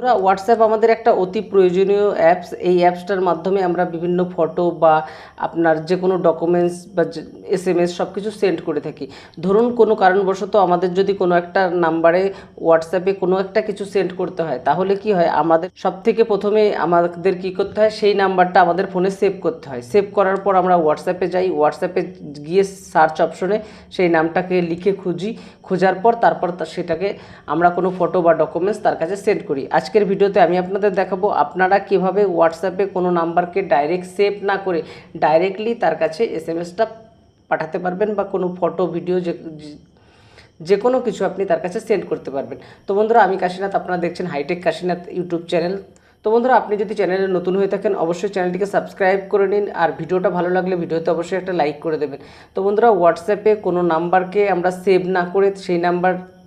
বন্ধুরা, হোয়াটসঅ্যাপ আমাদের একটা অতি প্রয়োজনীয় অ্যাপস এই অ্যাপসটার মাধ্যমে আমরা বিভিন্ন ফটো বা আপনার যে কোনো ডকুমেন্টস বা এস এম এস সব কিছু সেন্ড করে থাকি। ধরুন কোনো কারণবশত আমাদের যদি কোনো একটা নাম্বারে হোয়াটসঅ্যাপে কোনো একটা কিছু সেন্ড করতে হয় তাহলে কি হয়? আমাদের সব থেকে প্রথমে আমাদের কি করতে হয়? সেই নাম্বারটা আমাদের ফোনে সেভ করতে হয়। সেভ করার পর আমরা হোয়াটসঅ্যাপে যাই। হোয়াটসঅ্যাপে গিয়ে সার্চ অপশনে সেই নামটাকে লিখে খুঁজি। খোঁজার পর তারপর সেটাকে আমরা কোনো ফটো বা ডকুমেন্টস তার কাছে সেন্ড করি। আজকের ভিডিওতে আমি আপনাদের দেখাবো আপনারা কীভাবে হোয়াটসঅ্যাপে কোনো নাম্বারকে ডাইরেক্ট সেভ না করে ডাইরেক্টলি তার কাছে এস এম এসটা পাঠাতে পারবেন বা কোনো ফটো ভিডিও যে, যে- কোনো কিছু আপনি তার কাছে সেন্ড করতে পারবেন। তো বন্ধুরা, আমি কাশীনাথ, আপনারা দেখছেন হাইটেক কাশীনাথ ইউটিউব চ্যানেল তো বন্ধুরা, আপনি যদি চ্যানেলে নতুন হয়ে থাকেন, অবশ্যই চ্যানেলটিকে সাবস্ক্রাইব করে নিন আর ভিডিওটা ভালো লাগলে ভিডিওতে অবশ্যই একটা লাইক করে দেবেন। তো বন্ধুরা হোয়াটসঅ্যাপে কোনো নাম্বারকে আমরা সেভ না করে সেই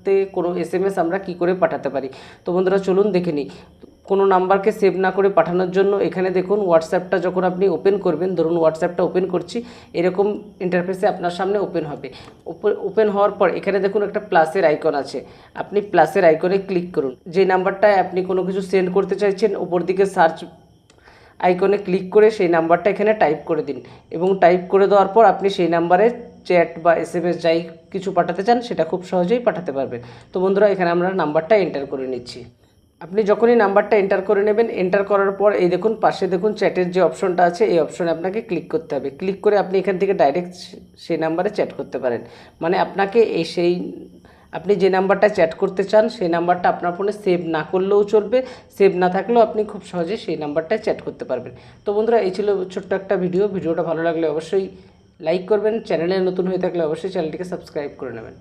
নাম্বারতে কোনো এস এম এস আমরা কী করে পাঠাতে পারি? তো বন্ধুরা, চলুন দেখে নিই। কোনো নাম্বারকে সেভ না করে পাঠানোর জন্য এখানে দেখুন হোয়াটসঅ্যাপটা যখন আপনি ওপেন করবেন, ধরুন হোয়াটসঅ্যাপটা ওপেন করছি, এরকম ইন্টারফেসে আপনার সামনে ওপেন হবে। ওপেন হওয়ার পর এখানে দেখুন একটা প্লাসের আইকন আছে। আপনি প্লাসের আইকনে ক্লিক করুন। যে নাম্বারটায় আপনি কোনো কিছু সেন্ড করতে চাইছেন ওপর দিকে সার্চ আইকনে ক্লিক করে সেই নাম্বারটা এখানে টাইপ করে দিন। এবং টাইপ করে দেওয়ার পর আপনি সেই নাম্বারে চ্যাট বা এস এম এস যাই কিছু পাঠাতে চান, সেটা খুব সহজেই পাঠাতে পারবেন। তো বন্ধুরা, এখানে আমরা নাম্বারটা এন্টার করে নিচ্ছি। আপনি যখনই নাম্বারটা এন্টার করে নেবেন এন্টার করার পর এই দেখুন, পাশে দেখুন চ্যাটের যে অপশনটা আছে, এই অপশনে আপনাকে ক্লিক করতে হবে। ক্লিক করে আপনি এখান থেকে ডাইরেক্ট সেই নাম্বারে চ্যাট করতে পারেন। মানে আপনাকে এই সেই, আপনি যে নাম্বারটা চ্যাট করতে চান, সেই নাম্বারটা আপনার ফোনে সেভ না করলেও চলবে। সেভ না থাকলেও আপনি খুব সহজে সেই নাম্বারটায় চ্যাট করতে পারবেন। তো বন্ধুরা, এই ছিল ছোট্ট একটা ভিডিও ভিডিওটা ভালো লাগলে অবশ্যই লাইক করবেন চ্যানেলে নতুন হয়ে থাকলে অবশ্যই চ্যানেলটিকে সাবস্ক্রাইব করে নেবেন।